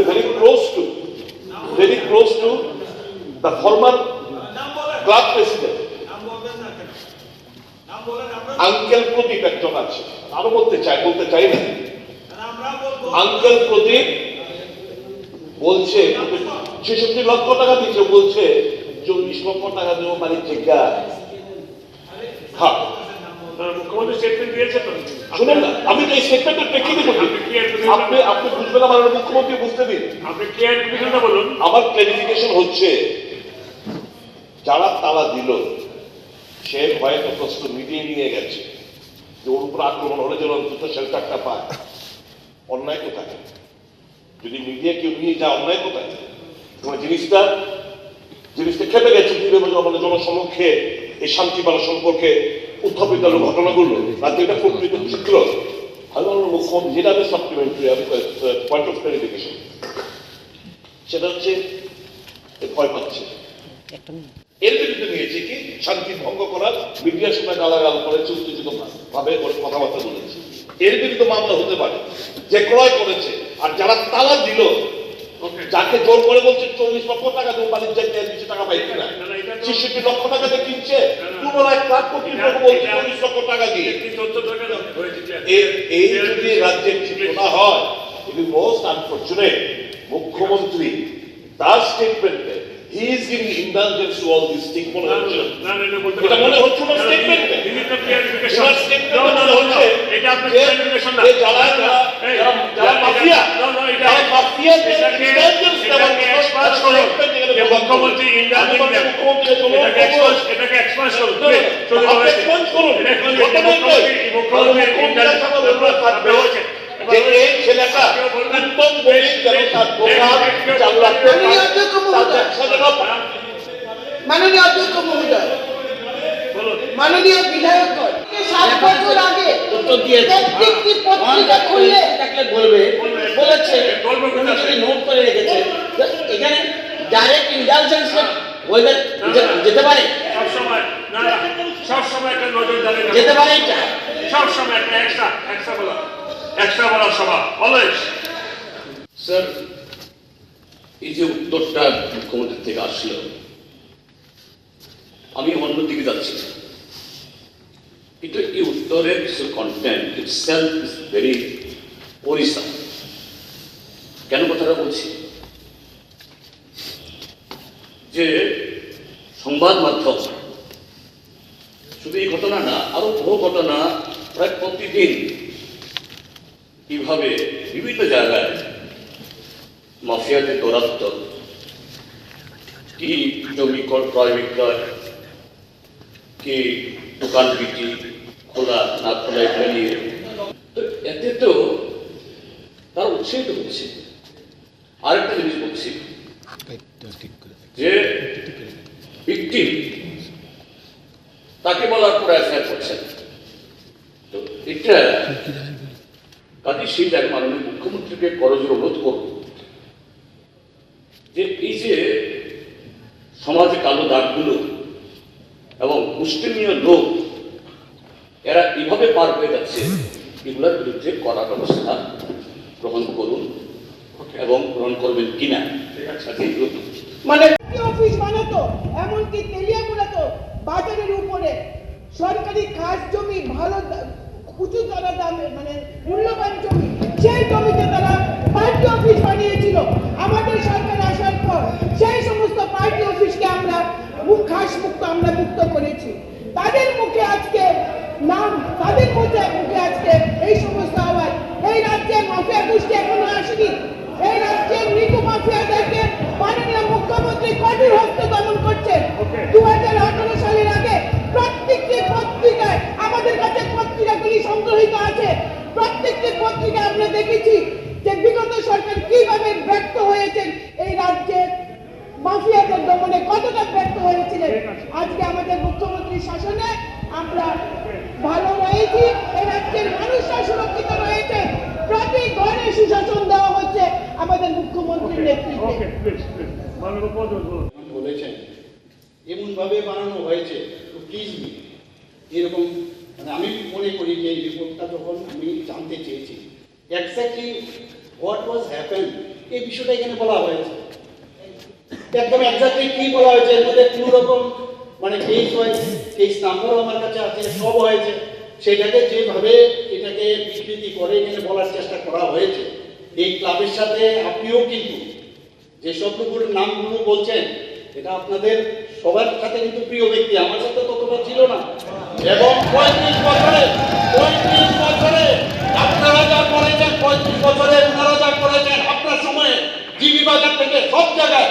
actually very close to, very close to the former club president. Uncle Pradeep একজন আছে। আরও বলতে চাই বলতে চাই না। আঙ্কেল প্রদীপ বলছে ছেষট্টি লক্ষ টাকা দিচ্ছে বলছে চল্লিশ লক্ষ টাকা দেবো বাড়ির জায়গা হ্যাঁ। মুখ্যমন্ত্রী স্টেটমেন্ট দিয়েছে তো? শুনুন না তো এই স্টেটমেন্টের প্রেক্ষিতে আপনি আপনি বুঝবেন আমার মুখ্যমন্ত্রী বুঝতে দিন। আপনি ক্লিয়ার বিষয়টা বলুন আমার ক্লারিফিকেশন হচ্ছে যারা তালা দিল সে ভয়টা প্রশ্ন মিটিয়ে নিয়ে গেছে যে ওর উপর আক্রমণ হলে যেন অন্তত শেল্টারটা পায়। অন্যায় কোথায়? যদি মিডিয়া কেউ নিয়ে যায় অন্যায় কোথায়? তোমার জিনিসটা জিনিসটা খেপে গেছে আমাদের জনসমক্ষে এই শান্তিবালা সম্পর্কে। উত্থাপিত হলো ঘটনাগুলো রাজ্যটা প্রকৃত চিত্র বলব মুখ্যমন্ত্রী যেটা আমি সাপ্লিমেন্টারি আমি পয়েন্ট অফ ক্লারিফিকেশন সেটা হচ্ছে ভয় পাচ্ছে। এর বিরুদ্ধে নিয়েছে কি? শান্তি ভঙ্গ করার মিডিয়ার সময় গালাগাল করেছে উত্তেজিত ভাবে কথাবার্তা বলেছে। এর বিরুদ্ধে মামলা হতে পারে যে ক্রয় করেছে আর যারা তালা দিল যাকে জোর করে বলছে চল্লিশ লক্ষ টাকা দেবো বাণিজ্য দিচ্ছে টাকা পাই কিনা? ছেষট্টি লক্ষ টাকা দিয়ে কিনছে। পুনরায় ক্লাব কর্তৃপক্ষ বলছে চল্লিশ লক্ষ টাকা দিয়ে। এই যদি রাজ্যের না হয় ইট মোস্ট আনফর্চুনেট মুখ্যমন্ত্রী তার স্টেটমেন্টে he is giving indulgence to all this thing মনে হচ্ছে এটা মনে হচ্ছে না না, no, মনে no, হচ্ছে এটা আপনার clarification না। যারা যারা যারা- মাফিয়া মাফিয়া এটাকে- এটাকে এটাকে এটাকে। না, না। এটা এটাই। মুখ্যমন্ত্রী- চালু রাখতে পারে, মাননীয় অধ্যক্ষ মহোদয়। মাননীয় বিধায়কগণ সাত বছর আগে উত্তর দিয়েছে। প্রত্যেকটি পত্রিকা খুললে থাকলে বলবে। বলেছে। নোট করে রেখেছে। এখানে ডাইরেক্ট ইন্টেলিজেন্স বলবেন যেতে পারে। সবসময় না সবসময় একটা নজরদারি। যেতে পারে এটা। সবসময় একটা এক্সট্রা এক্সট্রা বলা। এক্সট্রা বলার সভা। অলওয়েজ স্যার এই যে উত্তরটা মুখ্যমন্ত্রী থেকে আসলো আমি অন্যদিকে যাচ্ছি। কিন্তু এই উত্তরের কিছু content itself is very পরিষ্কার কেন কথাটা বলছি যে সংবাদ মাধ্যম শুধু এই ঘটনা না, আরও বহু ঘটনা প্রায় প্রতিদিন কীভাবে বিভিন্ন জায়গায় মাফিয়াদের দৌরাত্ম কি জমি ক্রয় বিক্রয় কি দোকান বিক্রি খোলা না খোলা এগুলো নিয়ে। তো এতে তো তার উৎসাহিত হচ্ছে। আরেকটা জিনিস বলছি। যে ভিকটিম তাকে বলার পরে এফআইআর করছেন তো এটা মাননীয় মুখ্যমন্ত্রীকে করজোর অনুরোধ করব যে এই যে সমাজে কালো দাগগুলো এবং মুসলিমীয় লোক, এরা কীভাবে পার হয়ে যাচ্ছে, এগুলোর বিরুদ্ধে কড়া ব্যবস্থা গ্রহণ করুন এবং গ্রহণ করবেন কিনা এগুলো মানে অফিস বানাতো এমনকি তেলিয়ামুড়াতো বাজারের উপরে সরকারি খাস জমি, ভালো উঁচু দরা দামে মানে মূল্যবান জমি সেই জমিতে তারা পার্টি অফিস বানিয়েছিল, আমাদের সরকার আসার পর সেই সমস্ত পার্টি অফিসকে আমরা মুখ ঘাস মুক্ত আমরা মুক্ত করেছি। তাদের মুখে আজকে নাম তাদের মুখে মুখে আজকে এই সমস্ত আওয়াজ। এই রাজ্যের মাফিয়া গোষ্ঠী এখনও আসেনি। এই রাজ্যের মৃত মাফিয়াদেরকে মাননীয় মুখ্যমন্ত্রী কঠোর হস্তে দমন করছেন দু হাজার আঠারো সালের আগে প্রত্যেকটি পত্রিকায় আমাদের কাছে পত্রিকাগুলি সংগ্রহীত আছে। প্রত্যেকটি পত্রিকায় আমরা দেখেছি যে বিগত সরকার কীভাবে ব্যর্থ হয়েছেন এই রাজ্যের মাফিয়াদের দমনে কতটা ব্যর্থ হয়েছিলেন? আজকে আমাদের মুখ্যমন্ত্রীর শাসনে আমরা ভালো রয়েছি এই রাজ্যের মানুষরা সুরক্ষিত রয়েছে। প্রতি ঘরে সুশাসন দেওয়া হচ্ছে আমাদের মুখ্যমন্ত্রীর নেতৃত্বে। বলেছেন এমনভাবে বানানো হয়েছে তো প্লিজ এরকম মানে আমি মনে করি যে এই রিপোর্টটা যখন আমি জানতে চেয়েছি এক্স্যাক্টলি হোয়াট ওয়াজ হ্যাপেন এই বিষয়টা এখানে বলা হয়েছে। একদম এক্স্যাক্টলি কি বলা হয়েছে? এর মধ্যে কোনো রকম মানে কেস হয়েছে কেস নাম্বারও আমার কাছে আছে, সব হয়েছে। সেটাকে যেভাবে এটাকে বিকৃতি করে, এখানে বলার চেষ্টা করা হয়েছে। এই ক্লাবের সাথে আপনিও কিন্তু যে সবগুলোর নামগুলো বলছেন, এটা আপনাদের সবার সাথে কিন্তু প্রিয় ব্যক্তি। আমার সাথে ততটা ছিল না। এবং পঁয়ত্রিশ বছরে পঁয়ত্রিশ বছরে আপনারা যা করেছেন, পঁয়ত্রিশ বছরে ওনারা যা করেছেন, আপনার সময়ে জিবি বাজার থেকে সব জায়গায়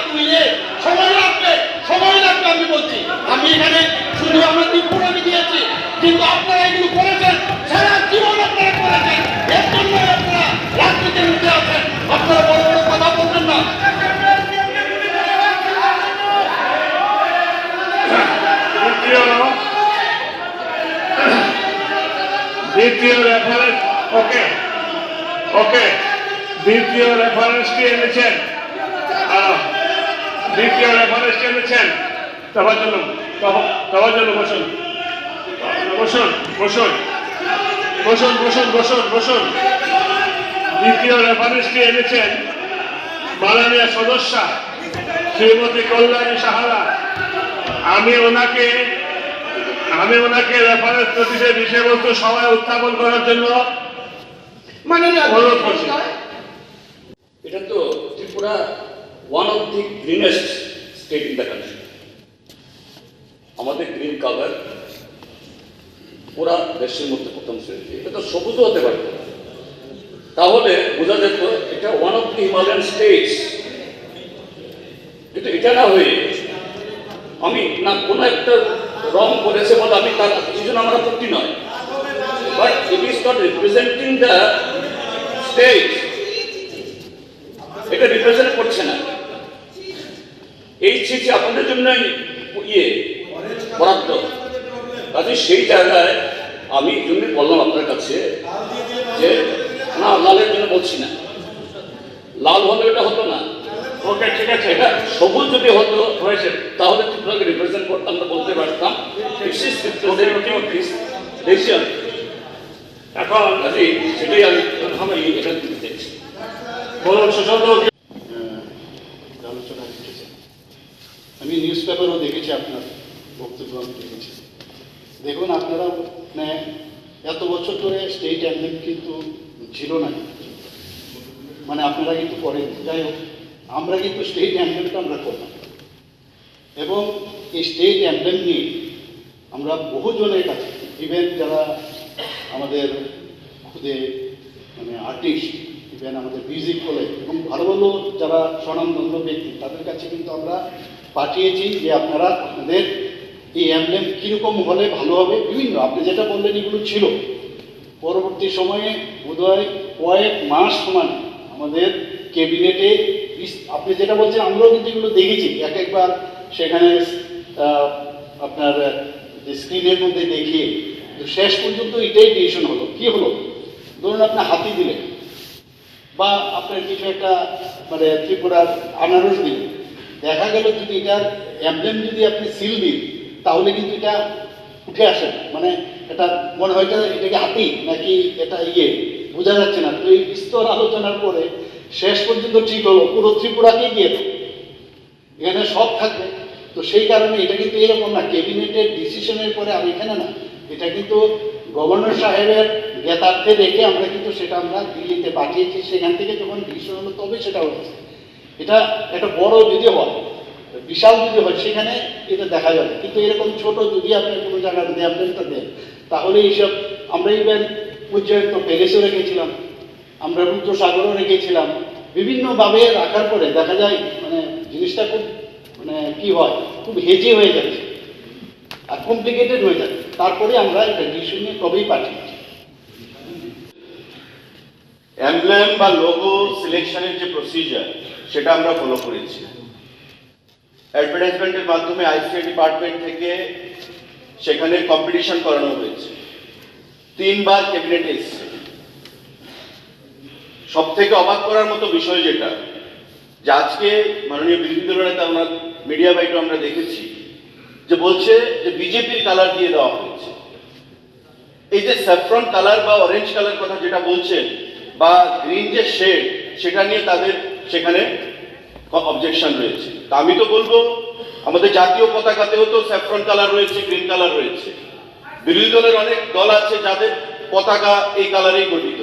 দ্বিতীয় দ্বিতীয় রেফারেন্স এনেছেন। দ্বিতীয় সদস্যা শ্রীমতী কল্যাণী সাহারা। আমি ওনাকে আমি ওনাকে রেফারেন্স নোটিশের বিষয়বস্তু সবাই উত্থাপন করার জন্য অনুরোধ করছি। এটা তো Tripura one of the greenest state in the country আমাদের গ্রিন কাভার পুরা দেশের মধ্যে প্রথম শ্রেণীতে। এটা তো সবুজও হতে পারে। তাহলে বোঝা যেত এটা one of the Himalayan states কিন্তু এটা না হয়ে আমি না কোনো একটা রং করেছে বলে আমি তার এই জন্য আমার আপত্তি নয়। But it is not representing the state এটা রিপ্রেজেন্ট করছে না। এই চিঠি আপনাদের জন্য ইয়ে বরাদ্দ। কাজে সেই জায়গায় আমি জন্য বললাম আপনার কাছে যে, না, লালের জন্য বলছি না। লাল হলে এটা হতো না। ওকে ঠিক আছে। এটা সবুজ যদি হতো হয়েছে। তাহলে ত্রিপুরাকে রিপ্রেজেন্ট করতে আমরা বলতে পারতাম। এখন কাজে সেটাই আমি আমি সুশান্ত আহ, আলোচনা রেখেছেন আমি নিউজ পেপারও দেখেছি আপনার বক্তব্য আমি দেখেছি। দেখুন আপনারা মানে এত বছর ধরে স্টেট অ্যাম্বলেম কিন্তু ছিল না। মানে আপনারা কিন্তু করেন যাই হোক আমরা কিন্তু স্টেট অ্যাম্বলেমটা আমরা করলাম। এবং এই স্টেট অ্যাম্বলেম নিয়ে আমরা বহুজনের কাছে ইভেন যারা আমাদের খুদে মানে আর্টিস্ট ইভেন আমাদের মিউজিক বলে, এবং ভালো ভালো যারা স্বনামধন্য ব্যক্তি, তাদের কাছে কিন্তু আমরা পাঠিয়েছি যে আপনারা আপনাদের এই অ্যাম্বলেম কীরকম হলে ভালো হবে। বিভিন্ন, আপনি যেটা বললেন এগুলো ছিল। পরবর্তী সময়ে, বোধহয় কয়েক মাস সমান আমাদের ক্যাবিনেটে আপনি যেটা বলছেন আমরাও কিন্তু এগুলো দেখেছি। এক একবার সেখানে আপনার যে স্ক্রিনের মধ্যে দেখিয়ে শেষ পর্যন্ত এটাই ডিসিশন হলো। কি হলো? ধরুন আপনি হাতি দিলেন, বা আপনার কিছু একটা মানে ত্রিপুরার আনারস দিলেন। দেখা গেল যদি এটার অ্যাম্বলেম যদি আপনি সিল দিন, তাহলে কিন্তু এটা উঠে আসে মানে এটা মনে হয় এটা, এটাকে হাতি নাকি এটা ইয়ে বোঝা যাচ্ছে না। তো এই বিস্তর আলোচনার পরে শেষ পর্যন্ত ঠিক হলো। পুরো ত্রিপুরাকেই দিয়ে দেবো এখানে সব থাকবে। তো সেই কারণে এটা কিন্তু এরকম না, ক্যাবিনেটের ডিসিশনের পরে আমি এখানে না, এটা কিন্তু গভর্নর সাহেবের জ্ঞাতার্থে রেখে আমরা কিন্তু সেটা আমরা দিল্লিতে পাঠিয়েছি। সেখান থেকে যখন ডিসিশন হলো তবে সেটা হয়েছে। এটা একটা বড় যদি হয়, বিশাল যদি হয়, সেখানে এটা দেখা যাবে। কিন্তু এরকম ছোট যদি আপনি কোনো অ্যাম্বুলেন্সটা দেন তাহলে এইসব আমরা ইভেন উজ্জয়ন তো প্যালেসও রেখেছিলাম। আমরা রুদ্রসাগরও রেখেছিলাম। বিভিন্নভাবে রাখার পরে দেখা যায় মানে জিনিসটা খুব মানে কি হয়, খুব হেজি হয়ে যাচ্ছে, আর কমপ্লিকেটেড হয়ে যাচ্ছে। তারপরে আমরা এটা ডিসিশন নিয়ে তবেই পাঠিয়েছি। অ্যামব্লেম বা লোগো সিলেকশনের যে প্রসিজার সেটা আমরা ফলো করেছি। অ্যাডভার্টাইজমেন্টের মাধ্যমে আইসিআই ডিপার্টমেন্ট থেকে সেখানে কম্পিটিশন করানো হয়েছে। তিনবার ক্যাবিনেট এসছে। সব থেকে অবাক করার মতো বিষয় যেটা, যে আজকে মাননীয় বিরোধী দলের নেতা আমরা মিডিয়া বাইটও আমরা দেখেছি, যে বলছে যে বিজেপির কালার দিয়ে দেওয়া হয়েছে। এই যে স্যাফ্রন কালার বা অরেঞ্জ কালার কথা যেটা বলছেন, বা গ্রিন যে শেড সেটা নিয়ে তাদের সেখানে অবজেকশন রয়েছে। তা আমি তো বলব, আমাদের জাতীয় পতাকাতেও তো স্যাফ্রন কালার রয়েছে গ্রিন কালার রয়েছে। বিরোধী দলের অনেক দল আছে যাদের পতাকা এই কালারেই গঠিত।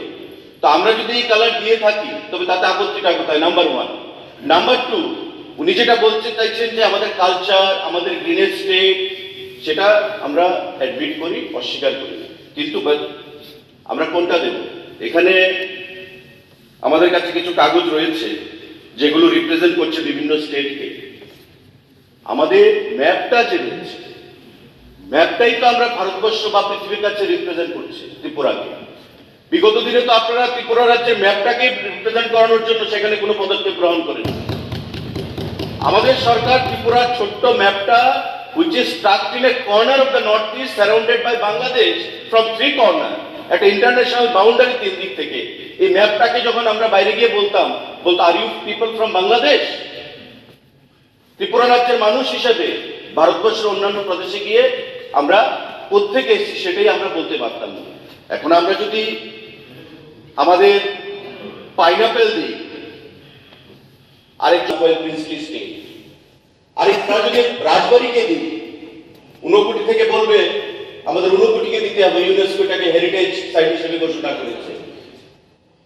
তো আমরা যদি এই কালার দিয়ে থাকি, তবে তাতে আপত্তিটা কোথায় নাম্বার ওয়ান নাম্বার টু উনি যেটা বলতে চাইছেন যে আমাদের কালচার আমাদের গ্রিনের স্টেট সেটা আমরা অ্যাডমিট করি, অস্বীকার করি। কিন্তু আমরা কোনটা দেব? এখানে আমাদের কাছে কিছু কাগজ রয়েছে, যেগুলো রিপ্রেজেন্ট করছে বিভিন্ন স্টেটকে আমাদের ম্যাপটা যে রয়েছে ম্যাপটাই তো আমরা ভারতবর্ষ বা পৃথিবীর কাছে রিপ্রেজেন্ট করছি, ত্রিপুরাকে। বিগত দিনে তো আপনারা ত্রিপুরা রাজ্যের ম্যাপটাকে রিপ্রেজেন্ট করানোর জন্য সেখানে কোনো পদক্ষেপ গ্রহণ করেন আমাদের সরকার ত্রিপুরার ছোট্ট ম্যাপটা, which is stuck in a corner of the northeast surrounded by Bangladesh, from three corner একটা ইন্টারন্যাশনাল বাউন্ডারি তিন দিক থেকে। এই ম্যাপটাকে যখন আমরা বাইরে গিয়ে বলতাম, বলতো are you people from Bangladesh Tripura রাজ্যের মানুষ হিসেবে ভারতবর্ষের অন্যান্য প্রদেশে গিয়ে আমরা কোথেকে এসেছি সেটাই আমরা বলতে পারতাম না। এখন আমরা যদি আমাদের পাইনাপেল দিই, আরেকটা প্রিন্সলি স্টেট আরেকটা যদি রাজবাড়িকে দিই, ঊনকোটি থেকে বলবে, আমাদের ঊনকোটিকে দিতে হবে ইউনেস্কো এটাকে হেরিটেজ সাইট হিসেবে ঘোষণা করেছে।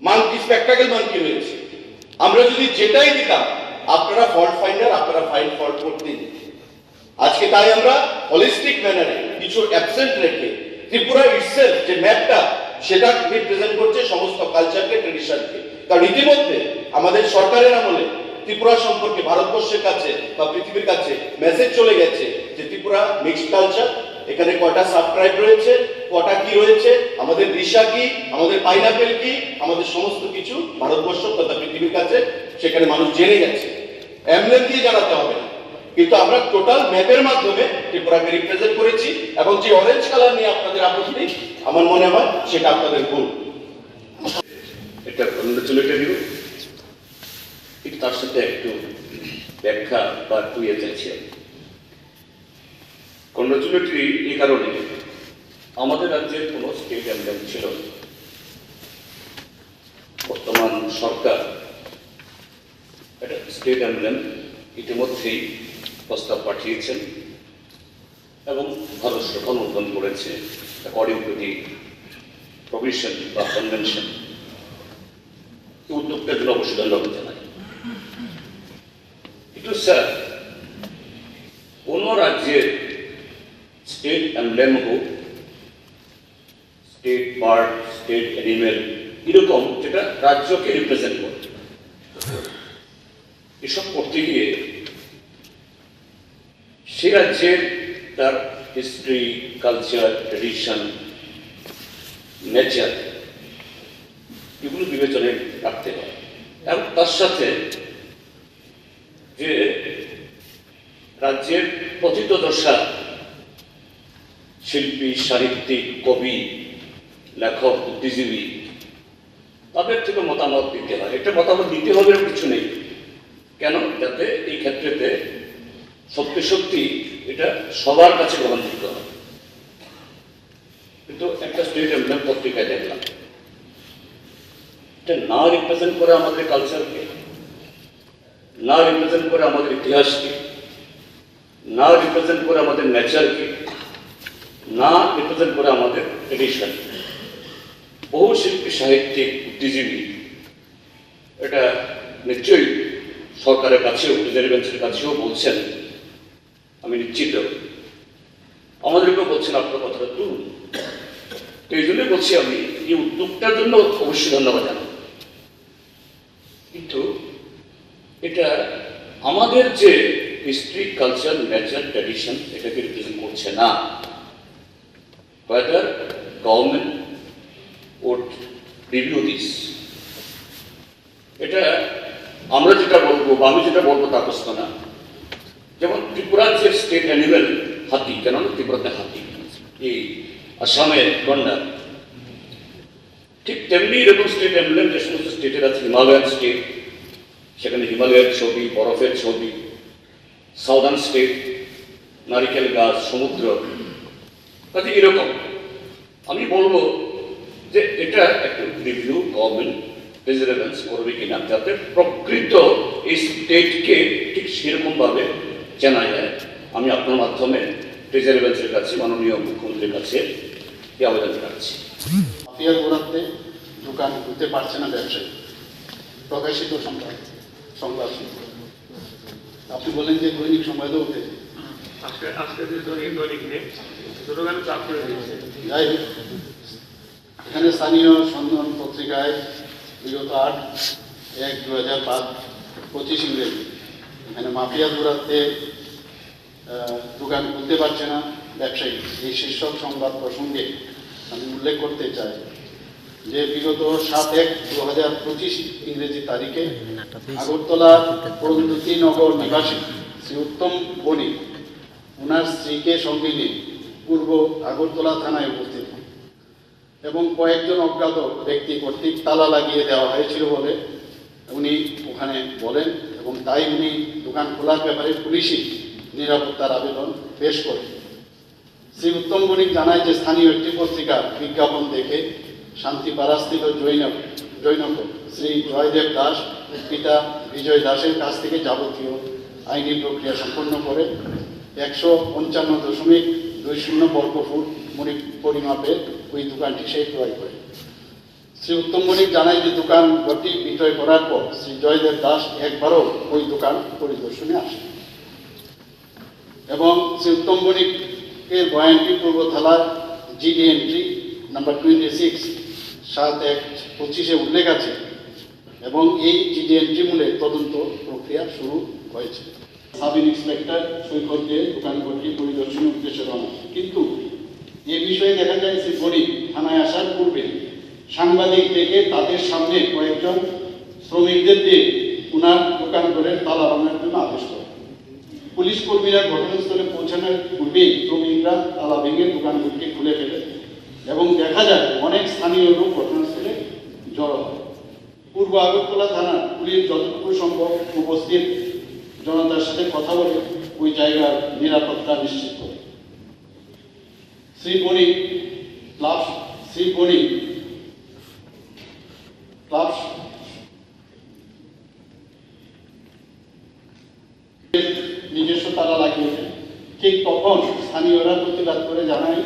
মানকি স্পেকটাকেল মানকি রয়েছে। আমরা যদি যেটাই দিতাম, আপনারা ফল্ট ফাইন্ডার আপনারা ফাইন ফল্ট করতেই আজকে তাই আমরা হলিস্টিক ম্যানারে কিছু অ্যাবসেন্ট রেখে ত্রিপুরা ইটসেলফ যে ম্যাপটা সেটা রিপ্রেজেন্ট করছে সমস্ত কালচারকে ট্রেডিশনকে কারণ ইতিমধ্যে আমাদের সরকারের আমলে ত্রিপুরা সম্পর্কে, ভারতবর্ষের কাছে বা পৃথিবীর কাছে মেসেজ চলে গেছে যে ত্রিপুরা মিক্সড কালচার এখানে কটা সাবট্রাইব রয়েছে, কটা কি রয়েছে, আমাদের দিশা কি, আমাদের পাইনাপেল কি, আমাদের সমস্ত কিছু ভারতবর্ষ তথা পৃথিবীর কাছে সেখানে মানুষ জেনে গেছে। এমলেন দিয়ে জানাতে হবে কিন্তু আমরা টোটাল ম্যাপের মাধ্যমে ত্রিপুরাকে রিপ্রেজেন্ট করেছি এবং যে অরেঞ্জ কালার নিয়ে আপনাদের আপত্তি আমার মনে হয় সেটা আপনাদের ভুল। এটা কংগ্রেচুলেটে দিব কিন্তু তার সাথে একটু ব্যাখ্যা বা টুয়ে চাইছি কংগ্রেচুলেটরি এই কারণে আমাদের রাজ্যের কোনো স্টেট অ্যাম্বাম ছিল। বর্তমান সরকার একটা স্টেট অ্যাম্বুলেন্স ইতিমধ্যেই প্রস্তাব পাঠিয়েছেন এবং ভারত সরকার অনুমোদন করেছে অ্যাকর্ডিং টু দি প্রভিশন বা কনভেনশন এই উদ্যোগটার জন্য অবশ্যই ধন্যবাদ জানাই। কিন্তু স্যার, কোন রাজ্যের স্টেট এমব্লেম হোক স্টেট বার্ড স্টেট অ্যানিমেল এরকম যেটা রাজ্যকে রিপ্রেজেন্ট করে। এসব করতে গিয়ে সে রাজ্যের তার হিস্ট্রি কালচার ট্রেডিশন নেচার এগুলো বিবেচনায় রাখতে হয়। এবং তার সাথে যে রাজ্যের পতিত দশা, শিল্পী, সাহিত্যিক, কবি, লেখক, বুদ্ধিজীবী, তাদের থেকে মতামত দিতে হয়। এটা মতামত দিতে হবে কিছু নেই। কেন? যাতে এই ক্ষেত্রেতে সত্যি সত্যি এটা সবার কাছে গ্রহণযোগ্য। হয় কিন্তু একটা স্টেট এমপ্লয় পত্রিকায় দেখলাম। এটা না রিপ্রেজেন্ট করে আমাদের কালচারকে না রিপ্রেজেন্ট করে আমাদের ইতিহাসকে না রিপ্রেজেন্ট করে আমাদের নেচারকে না রিপ্রেজেন্ট করে আমাদের ট্রেডিশন বহু শিল্পী, সাহিত্যিক, বুদ্ধিজীবী এটা নিশ্চয়ই সরকারের কাছেও বেঞ্চের কাছেও বলছেন। আমি নিশ্চিত আমাদেরকেও বলছেন আপনার কথাটা তো এই জন্যই বলছি আমি, এই উদ্যোগটার জন্য অবশ্যই ধন্যবাদ জানাব। কিন্তু এটা আমাদের যে হিস্ট্রি কালচার নেচার ট্র্যাডিশন এটাকে রিপ্রেজেন্ট করছে না। Whether government would review this এটা আমরা যেটা বলব বা আমি যেটা বলব তা প্রশ্ন না যেমন ত্রিপুরার যে স্টেট অ্যানিমেল হাতি কেননা ত্রিপুরাতে হাতি এই আসামের গন্ডার। ঠিক তেমনি এরকম স্টেট অ্যাম্বুলেন্স যে সমস্ত স্টেটের আছে, হিমালয়ান স্টেট সেখানে হিমালয়ের ছবি, বরফের ছবি সাউদার্ন স্টেট নারিকেল গাছ, সমুদ্র কাজে এরকম। আমি বলব যে এটা একটা রিভিউ গভর্নমেন্ট প্রেসিডেন্স করবে কিনা, যাতে প্রকৃত এই স্টেটকে ঠিক সেরকমভাবে চেনা যায় আমি আপনার মাধ্যমে প্রেসিডেন্সের কাছে, মাননীয় মুখ্যমন্ত্রীর কাছে আবেদন জানাচ্ছি মাফিয়ার গোড়াতে দোকান খুলতে পারছে না ব্যবসায়ী। প্রকাশিত সংবাদ সংবাদ আপনি বলেন যে দৈনিক সংবাদও উঠেছে যাই হোক এখানে স্থানীয় সন্ধান পত্রিকায় বিগত আট এক দু হাজার পাঁচ পঁচিশ ইংরেজি। এখানে মাফিয়া দৌড়াতে দোকান খুলতে পারছে না। ব্যবসায়ী, এই শীর্ষক সংবাদ প্রসঙ্গে আমি উল্লেখ করতে চাই যে বিগত সাত এক দু হাজার পঁচিশ ইংরেজি তারিখে আগরতলা নগর নিবাসী শ্রী উত্তম বণিক ওনার স্ত্রীকে সঙ্গে নিয়ে পূর্ব আগরতলা থানায় উপস্থিত এবং কয়েকজন অজ্ঞাত ব্যক্তি কর্তৃক তালা লাগিয়ে দেওয়া হয়েছিল বলে উনি ওখানে বলেন এবং তাই উনি দোকান খোলার ব্যাপারে পুলিশি নিরাপত্তার আবেদন পেশ করেন। শ্রী উত্তম বণিক জানায় যে স্থানীয় একটি পত্রিকা বিজ্ঞাপন দেখে শান্তিপাড়াস্থিত জৈনক জৈনক শ্রী জয়দেব দাস, পিতা বিজয় দাসের কাছ থেকে যাবতীয় আইনি প্রক্রিয়া সম্পন্ন করে একশো পঞ্চান্ন দশমিক দুই শূন্য বর্গ ফুট মণি- পরিমাপের ওই দোকানটি সে ক্রয় করে। শ্রী উত্তম বণিক জানায় যে দোকান ঘরটি বিক্রয় করার পর শ্রী জয়দেব দাস একবারও ওই দোকান পরিদর্শনে আসে এবং শ্রী উত্তম বণিকের বয়ানটি পূর্ব থালার GD entry number twenty six সাত এক পঁচিশে উল্লেখ আছে এবং এই জিডি এন্ট্রি মূলে তদন্ত প্রক্রিয়া শুরু হয়েছে। সাব ইন্সপেক্টর সৈকতকে দোকান ঘরটি পরিদর্শনের উদ্দেশ্যে রওনা। কিন্তু এ বিষয়ে দেখা যায় শ্রী গরিব থানায় আসার পূর্বে সাংবাদিক ডেকে তাদের সামনে কয়েকজন শ্রমিকদের দিয়ে উনার দোকান ঘরের তালা করে পুলিশ কর্মীরা ঘটনাস্থলে পৌঁছানোর পূর্বেই শ্রমিকরা তালা ভেঙে দোকান ঘরটি খুলে ফেলে এবং দেখা যায় অনেক স্থানীয় লোক ঘটনাস্থলে জড়ো হয়। পূর্ব আগরতলা থানা পুলিশ যতটুকু সম্ভব উপস্থিত জনতার সাথে কথা বলে ওই জায়গার নিরাপত্তা নিশ্চিত করে। শ্রী বণিক ক্লাব শ্রী বণিক ক্লাব নিজস্ব তালা লাগিয়েছেন ঠিক তখন স্থানীয়রা প্রতিবাদ করে জানায়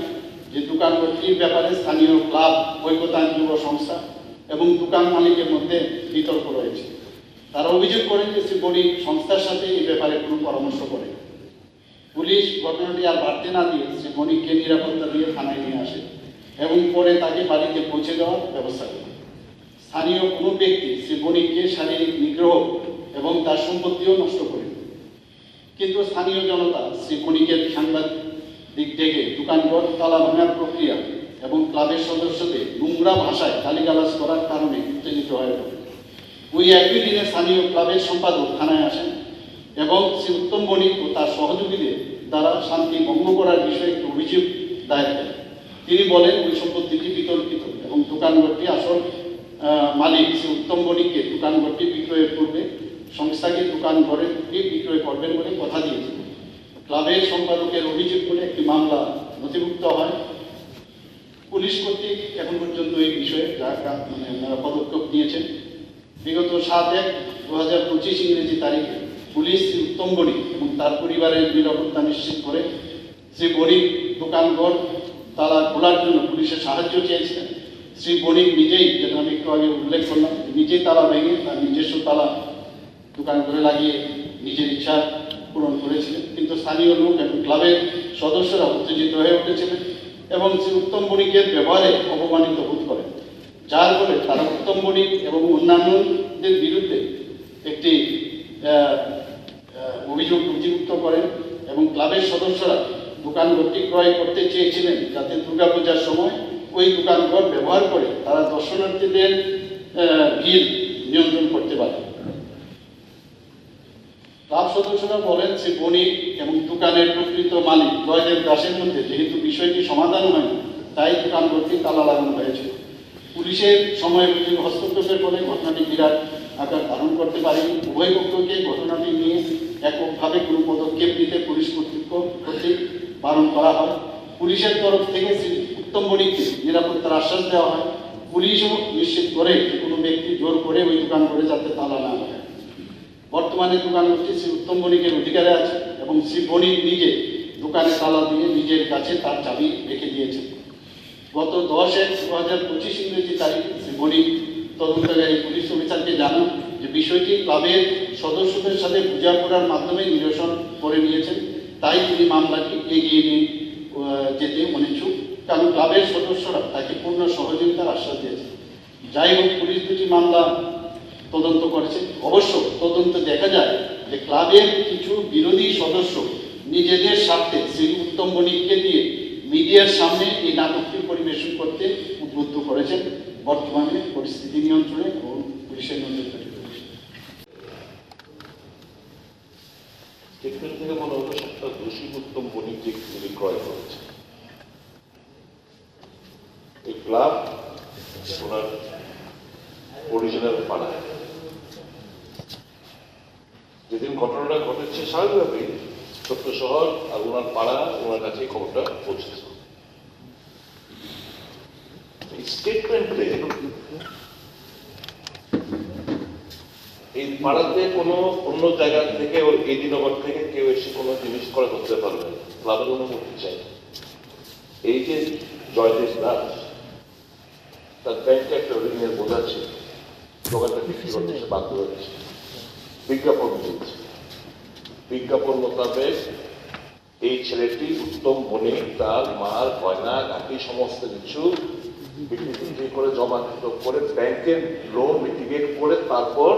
যে দোকান কর্তৃর ব্যাপারে স্থানীয় ক্লাব ঐক্যতান যুব সংস্থা এবং দোকান মালিকের মধ্যে বিতর্ক রয়েছে। তারা অভিযোগ করেন যে বণিক সংস্থার সাথে এই ব্যাপারে কোনো পরামর্শ করে। পুলিশ ঘটনাটি আর বাড়তে না দিয়ে শ্রী বণিককে নিরাপত্তা দিয়ে থানায় নিয়ে আসে এবং পরে তাকে বাড়িতে পৌঁছে দেওয়ার ব্যবস্থা করে। স্থানীয় কোনো ব্যক্তি শ্রী বণিককে শারীরিক নিগ্রহ এবং তার সম্পত্তিও নষ্ট করে কিন্তু স্থানীয় জনতা শ্রী বণিকের সাংবাদিক ডেকে দোকানঘর তালা ভাঙার প্রক্রিয়া এবং ক্লাবের সদস্যদের নোংরা ভাষায় গালিগালাজ করার কারণে উত্তেজিত হয়ে পড়ে ওই একই দিনে স্থানীয় ক্লাবের সম্পাদক থানায় আসেন এবং শ্রী উত্তম বণিক ও তার সহযোগীদের দ্বারা শান্তি ভঙ্গ করার বিষয়ে একটি অভিযোগ দায়ের করেন। তিনি বলেন, ওই সম্পত্তিটি বিতর্কিত এবং দোকানঘরটি আসল মালিক শ্রী উত্তম বণিককে দোকানঘরটি বিক্রয়ের পূর্বে সংস্থাকে দোকান ঘরেরটি বিক্রয় করবেন বলে কথা দিয়েছিল। ক্লাবের সম্পাদকের অভিযোগ করে একটি মামলা নথিভুক্ত হয়। পুলিশ কর্তৃক এখন পর্যন্ত এই বিষয়ে যা মানে ওনারা পদক্ষেপ নিয়েছেন, বিগত সাত এক দু হাজার পঁচিশ ইংরেজি তারিখে পুলিশ শ্রী উত্তম বণিক এবং তার পরিবারের নিরাপত্তা নিশ্চিত করে শ্রী বণিক দোকানঘর তালা খোলার জন্য পুলিশের সাহায্য চেয়েছিলেন। শ্রী বণিক নিজেই, যেটা আমি একটু আগে উল্লেখ করলাম, নিজেই তালা ভেঙে তার নিজস্ব তালা দোকান করে লাগিয়ে নিজের ইচ্ছা পূরণ করেছিলেন। কিন্তু স্থানীয় লোক এবং ক্লাবের সদস্যরা উত্তেজিত হয়ে উঠেছিলেন এবং শ্রী উত্তম বণিকের ব্যবহারে অপমানিত বোধ করেন। যার ফলে তারা উত্তম বণিক এবং অন্যান্যদের বিরুদ্ধে একটি অভিযোগ নথিভুক্ত করেন এবং ক্লাবের সদস্যরা দোকানঘরটি ক্রয় করতে চেয়েছিলেন যাতে দুর্গাপূজার সময় ওই দোকানঘর ব্যবহার করে তারা দর্শনার্থীদের ভিড় নিয়ন্ত্রণ করতে পারে। ক্লাব সদস্যরা বলেন শ্রী বণিক এবং দোকানের প্রকৃত মালিক জয়দেব দাসের মধ্যে যেহেতু বিষয়টি সমাধান হয়নি, তাই দোকান দোকানঘরটি তালা লাগানো হয়েছে। পুলিশের সময় হস্তক্ষেপের ফলে ঘটনাটি বিরাট আকার ধারণ করতে পারেনি উভয় পক্ষকে ঘটনাটি নিয়ে এককভাবে কোনো পদক্ষেপ নিতে পুলিশ কর্তৃপক্ষ কর্তৃক বারণ করা হয়। পুলিশের তরফ থেকে উত্তম বণিককে নিরাপত্তার আশ্বাস দেওয়া হয়। পুলিশও নিশ্চিত করে যে কোনো ব্যক্তি জোর করে ওই দোকান করে যাতে তালা না লাগায়। বর্তমানে দোকান দোকানটি শ্রী উত্তম বণিকের অধিকারে আছে এবং শ্রী বণিক নিজে দোকানে তালা দিয়ে নিজের কাছে তার চাবি রেখে দিয়েছেন। গত দশ এক দু হাজার পঁচিশ ইংরেজি তারিখে শ্রী বণিক তদন্তকারী পুলিশ অফিসারকে জানান যে বিষয়টি ক্লাবের সদস্যদের সাথে বোঝাপড়ার মাধ্যমে নিরসন করে নিয়েছেন। তাই তিনি মামলাটি এগিয়ে নিয়ে যেতে অনিচ্ছুক। কারণ ক্লাবের সদস্যরা তাকে পূর্ণ সহযোগিতার আশ্বাস দিয়েছেন। যাই হোক, পুলিশ দুটি মামলা তদন্ত করেছে। অবশ্য তদন্তে দেখা যায় যে ক্লাবের কিছু বিরোধী সদস্য নিজেদের স্বার্থে শ্রী উত্তম বণিককে দিয়ে মিডিয়ার সামনে এই নাটকটি পরিবেশন করতে উদ্বুদ্ধ করেছেন। বর্তমানে পরিস্থিতি নিয়ন্ত্রণে ও পুলিশের নজরদারি স্টেটমেন্ট থেকে পাড়ায়। যেদিন ঘটনাটা ঘটেছে, স্বাভাবিকভাবেই ছোট্ট শহর আর ওনার পাড়া, ওনার কাছে খবরটা পৌঁছেছে। স্টেটমেন্টে এই পাড়াতে কোনো অন্য জায়গা থেকে ওই এদিনগর থেকে কেউ এসে কোনো জিনিস করে করতে পারবে না। ক্লাবের অনুমতি চাই। এই যে জয়দেব দাস, তার ব্যাংকে একটা ঋণের বোঝা ছিল। দোকানটা বিক্রি করতে সে বাধ্য হয়েছে। বিজ্ঞাপন দিয়েছে। বিজ্ঞাপন মোতাবেক এই ছেলেটি উত্তম বণিক তার মার, গয়না গাঠি সমস্ত কিছু বিক্রি করে জমা করে ব্যাংকের লোন মিটিগেট করে তারপর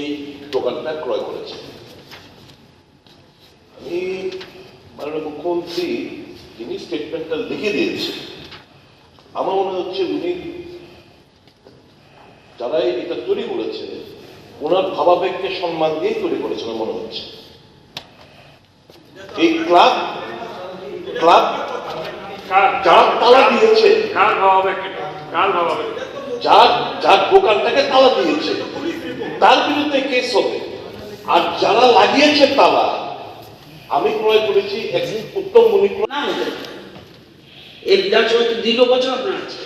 এই দোকানটা ক্রয় করেছে। আমি মাননীয় মুখ্যমন্ত্রী যিনি স্টেটমেন্টটা লিখে দিয়েছে, আমার মনে হচ্ছে উনি যারা এটা তৈরি করেছে ওনার ভাবাবেগকে সম্মান দিয়েই তৈরি করেছে আমার মনে হচ্ছে। এই ক্লাব ক্লাব কার? যারা তালা দিয়েছে। যার যার দোকানটাকে তালা দিয়েছে। তার বিরুদ্ধে কেস হবে। আর যারা লাগিয়েছে তালা আমি ক্রয় করেছি এক উত্তম মণি না। এই বিধানসভা তো দীর্ঘ বছর আপনার আছে।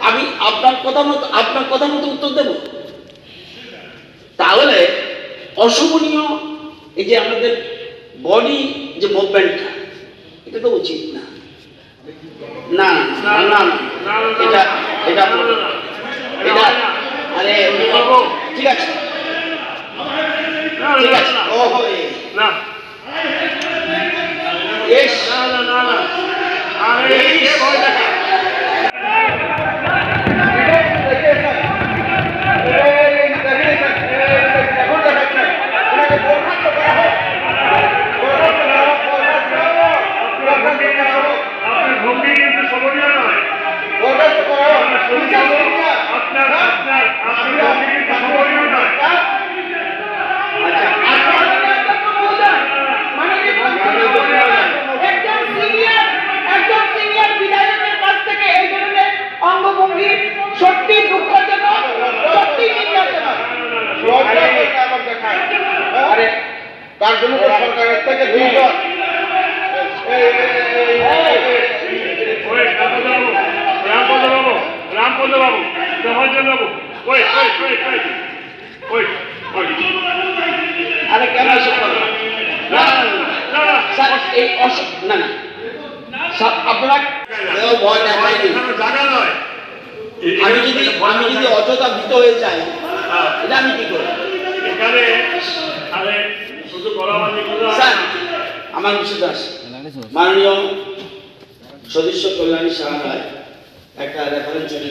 আমি আপনার কথা মতো আপনার কথা মতো উত্তর দেব। তাহলে অশোভনীয় এই যে আমাদের বডি যে মুভমেন্টটা এটা তো উচিত না না না না এটা এটা এটা আরে ঠিক আছে ঠিক আছে ও হয়ে না না না না আরে কে ভয় দেখা আপনার ভঙ্গি কিন্তু সবনীয় নয় আপনার আপনার আপনার ভঙ্গি কিন্তু সবনীয় নয় একজন সিনিয়র একজন সিনিয়র বিধায়কের কাছ থেকে এই ধরনের অঙ্গভঙ্গি সত্যি দুঃখজনক সত্যি নিন্দাজনক আরে তার জন্য তো সরকারের থেকে দুইজন ওই রামপদ বাবু রামপদ বাবু রামপদ বাবু ওই ওই ওই ওই ওই ওই আরে কেন এসব করো? না না না স্যার এই অসুখ না আপনারা ভয় দেখায়নি। জায়গা নয়। আমি যদি আমি যদি অযথা ভীত হয়ে যাই হ্যাঁ, এটা আমি কি করব? এখানে আরে করে স্যার আমার বিশ্বাস আছে মাননীয় সদস্য কল্যাণী সাহায্য একটা রেফারেন্স চলেছে